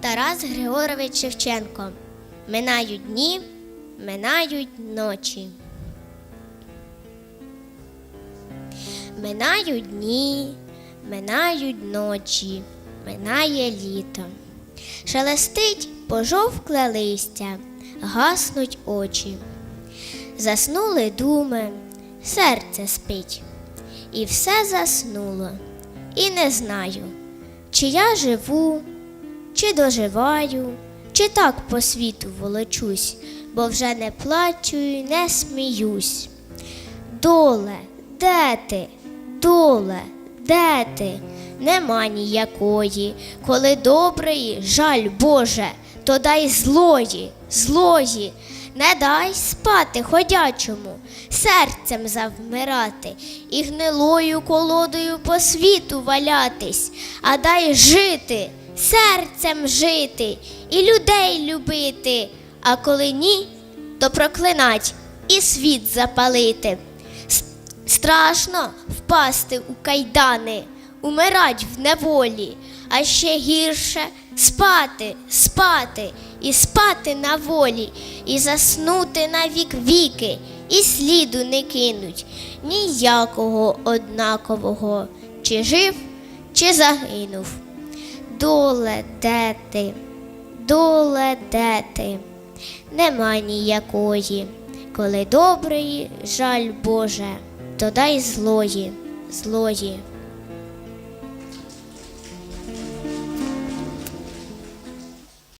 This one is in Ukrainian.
Тарас Григорович Шевченко. Минають дні, минають ночі. Минають дні, минають ночі, минає літо. Шелестить пожовкле листя, гаснуть очі. Заснули думи, серце спить, і все заснуло. І не знаю, чи я живу, чи доживаю, чи так по світу волочусь, бо вже не плачу і не сміюсь. Доле, де ти? Доле, де ти? Нема ніякої, коли доброї, жаль Боже, то дай злої, злої, не дай спати ходячому, серцем завмирати і гнилою колодою по світу валятись, а дай жити, серцем жити і людей любити, а коли ні, то проклинать і світ запалити. Страшно впасти у кайдани, умирать в неволі, а ще гірше спати, спати і спати на волі, і заснути на вік віки, і сліду не кинуть ніякого однакового, чи жив, чи загинув. Доле, де ти, доле, де ти, нема ніякої, коли добрий жаль Боже, то дай злої, злої.